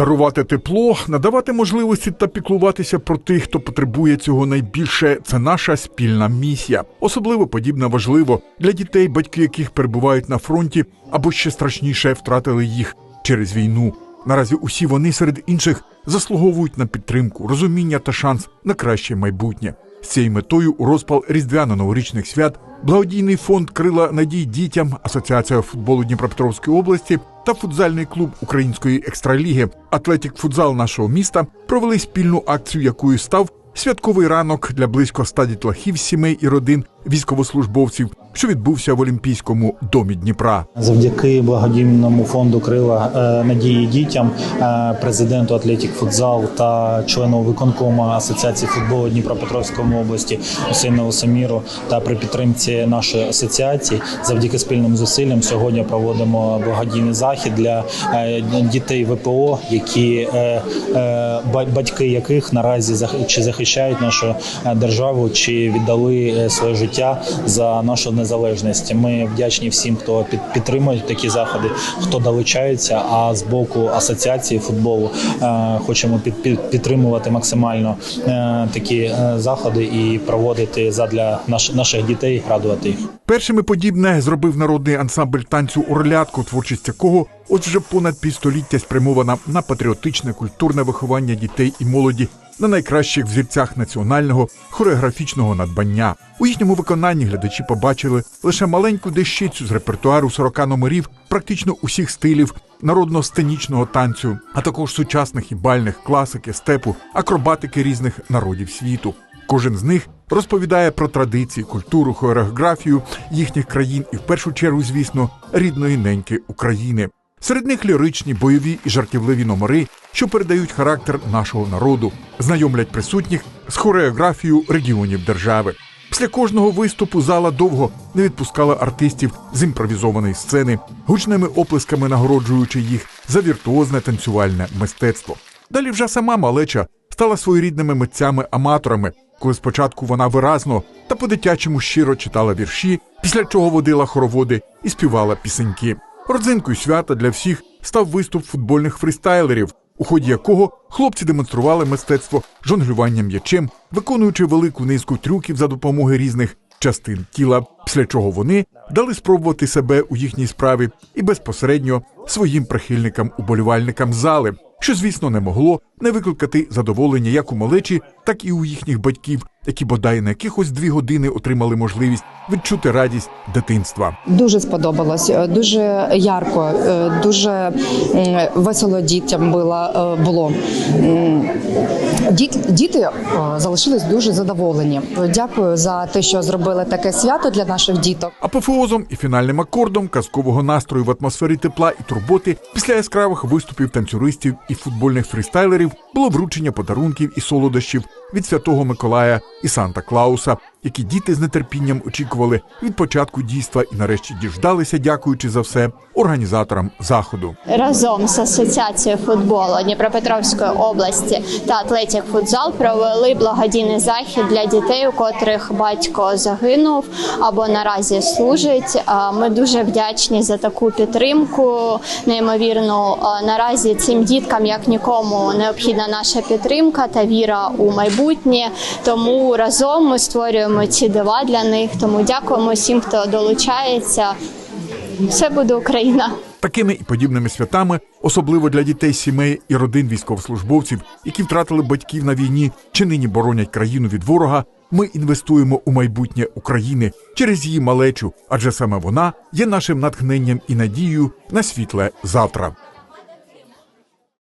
Дарувати тепло, надавати можливості та піклуватися про тих, хто потребує цього найбільше. Це наша спільна місія. Особливо подібне важливо для дітей, батьки яких перебувають на фронті або ще страшніше втратили їх через війну. Наразі усі вони серед інших заслуговують на підтримку, розуміння та шанс на краще майбутнє. З цією метою у розпал різдвяно-новорічних свят благодійний фонд Крила надій дітям, Асоціація футболу Дніпропетровської області та футзальний клуб Української екстраліги. Атлетік Футзал нашого міста провели спільну акцію, якою став святковий ранок для близько ста дітлахів сімей і родин військовослужбовців, що відбувся в Олімпійському домі Дніпра. Завдяки благодійному фонду Крила е, надії дітям, е, президенту Атлетік Футзал та члену виконкому Асоціації футболу Дніпропетровської області Усейнову Саміру та при підтримці нашої асоціації, завдяки спільним зусиллям, сьогодні проводимо благодійний захід для е, дітей ВПО, які ба- батьки яких наразі чи захищають нашу державу, чи віддали своє життя за нашу незалежність. Ми вдячні всім, хто під, підтримує такі заходи, хто долучається. А з боку асоціації футболу е, хочемо під, під, підтримувати максимально е, такі е, заходи і проводити задля наших дітей, радувати їх. Першими подібне зробив народний ансамбль танцю Орлятко, творчість якого от вже понад півстоліття спрямована на патріотичне культурне виховання дітей і молоді на найкращих взірцях національного хореографічного надбання. У їхньому виконанні глядачі побачили лише маленьку дещицю з репертуару 40 номерів практично усіх стилів народно-сценічного танцю, а також сучасних і бальних класики, степу, акробатики різних народів світу. Кожен з них розповідає про традиції, культуру, хореографію їхніх країн і в першу чергу, звісно, рідної неньки України. Серед них ліричні, бойові і жартівливі номери, що передають характер нашого народу, знайомлять присутніх з хореографією регіонів держави. Після кожного виступу зала довго не відпускала артистів з імпровізованої сцени, гучними оплесками нагороджуючи їх за віртуозне танцювальне мистецтво. Далі вже сама малеча стала своєрідними митцями-аматорами, коли спочатку вона виразно та по-дитячому щиро читала вірші, після чого водила хороводи і співала пісеньки. Родзинкою свята для всіх став виступ футбольних фрістайлерів, у ході якого хлопці демонстрували мистецтво жонглювання м'ячем, виконуючи велику низку трюків за допомогою різних частин тіла, після чого вони дали спробувати себе у їхній справі і безпосередньо своїм прихильникам-уболівальникам зали, що, звісно, не могло не викликати задоволення як у малечі, так і у їхніх батьків, які бодай на якихось дві години отримали можливість відчути радість дитинства. Дуже сподобалось, е, дуже ярко, е, дуже весело дітям було. е, було. Діти е, залишились дуже задоволені. Дякую за те, що зробили таке свято для наших діток. Апофеозом і фінальним акордом казкового настрою в атмосфері тепла і турботи після яскравих виступів танцюристів і футбольних фрістайлерів you. Було вручення подарунків і солодощів від святого Миколая і Санта Клауса, які діти з нетерпінням очікували від початку дійства і нарешті діждалися, дякуючи за все організаторам заходу. разом з асоціацією футболу Дніпропетровської області та Атлетік Футзал провели благодійний захід для дітей, у котрих батько загинув або наразі служить. Ми дуже вдячні за таку підтримку. Неймовірно, наразі цим діткам як нікому необхідна наша підтримка та віра у майбутнє. Тому разом ми створюємо ці дива для них. Тому дякуємо всім, хто долучається. Все буде Україна. Такими і подібними святами, особливо для дітей, сімей і родин військовослужбовців, які втратили батьків на війні чи нині боронять країну від ворога. Ми інвестуємо у майбутнє України через її малечу, адже саме вона є нашим натхненням і надією на світле завтра.